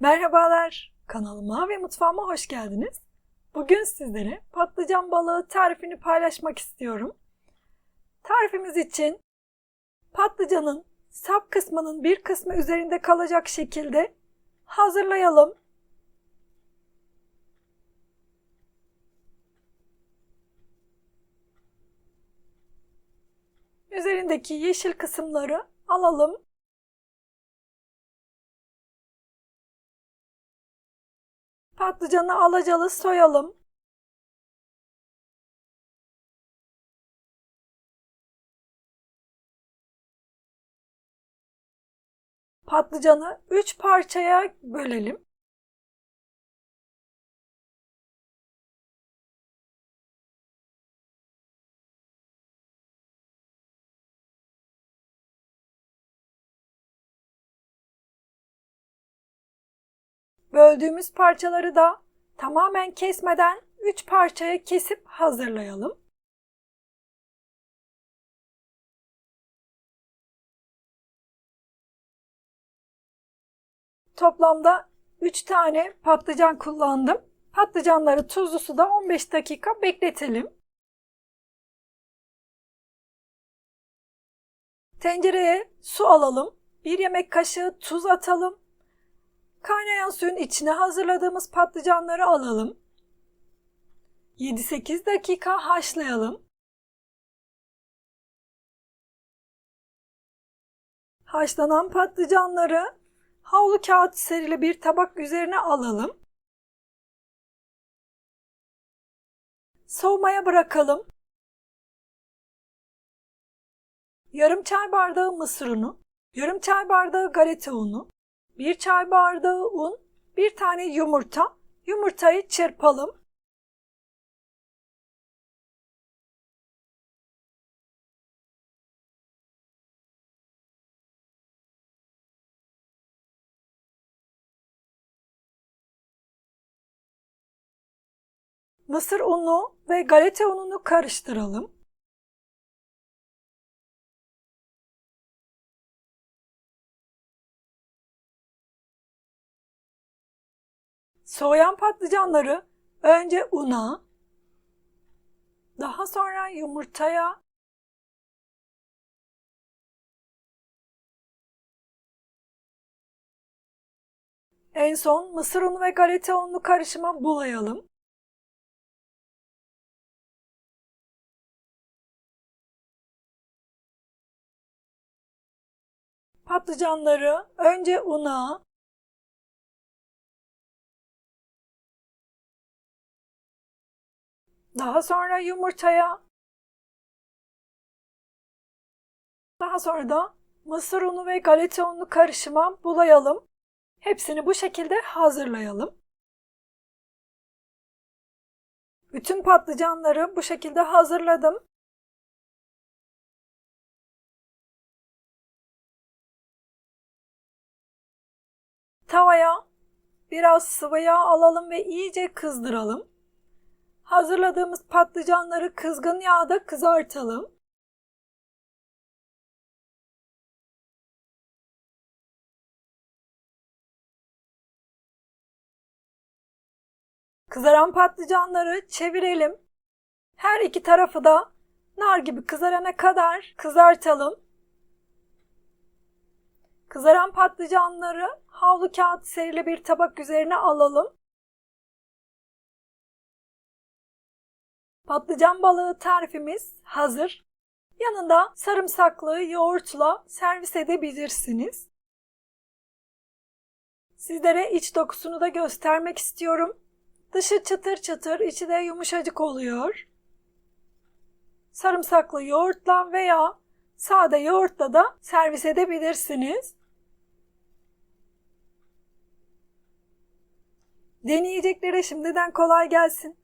Merhabalar, kanalıma ve mutfağıma hoş geldiniz. Bugün sizlere patlıcan balığı tarifini paylaşmak istiyorum. Tarifimiz için patlıcanın sap kısmının bir kısmı üzerinde kalacak şekilde hazırlayalım. Üzerindeki yeşil kısımları alalım. Patlıcanı alacalı soyalım. Patlıcanı 3 parçaya bölelim. Böldüğümüz parçaları da tamamen kesmeden 3 parçaya kesip hazırlayalım. Toplamda 3 tane patlıcan kullandım. Patlıcanları tuzlu suda 15 dakika bekletelim. Tencereye su alalım. 1 yemek kaşığı tuz atalım. Kaynayan suyun içine hazırladığımız patlıcanları alalım. 7-8 dakika haşlayalım. Haşlanan patlıcanları havlu kağıt serili bir tabak üzerine alalım. Soğumaya bırakalım. Yarım çay bardağı mısır unu, yarım çay bardağı galeta unu, 1 çay bardağı un, 1 tane yumurta. Yumurtayı çırpalım. Mısır unu ve galeta ununu karıştıralım. Soğuyan patlıcanları önce una, daha sonra yumurtaya, en son mısır unu ve galeta unlu karışıma bulayalım. Patlıcanları önce una, Daha sonra yumurtaya, daha sonra da mısır unu ve galeta unlu karışıma bulayalım. Hepsini bu şekilde hazırlayalım. Bütün patlıcanları bu şekilde hazırladım. Tavaya biraz sıvı yağ alalım ve iyice kızdıralım. Hazırladığımız patlıcanları kızgın yağda kızartalım. Kızaran patlıcanları çevirelim. Her iki tarafı da nar gibi kızarana kadar kızartalım. Kızaran patlıcanları havlu kağıt serili bir tabak üzerine alalım. Patlıcan balığı tarifimiz hazır. Yanında sarımsaklı yoğurtla servis edebilirsiniz. Sizlere iç dokusunu da göstermek istiyorum. Dışı çıtır çıtır, içi de yumuşacık oluyor. Sarımsaklı yoğurtla veya sade yoğurtla da servis edebilirsiniz. Deneyeceklere şimdiden kolay gelsin.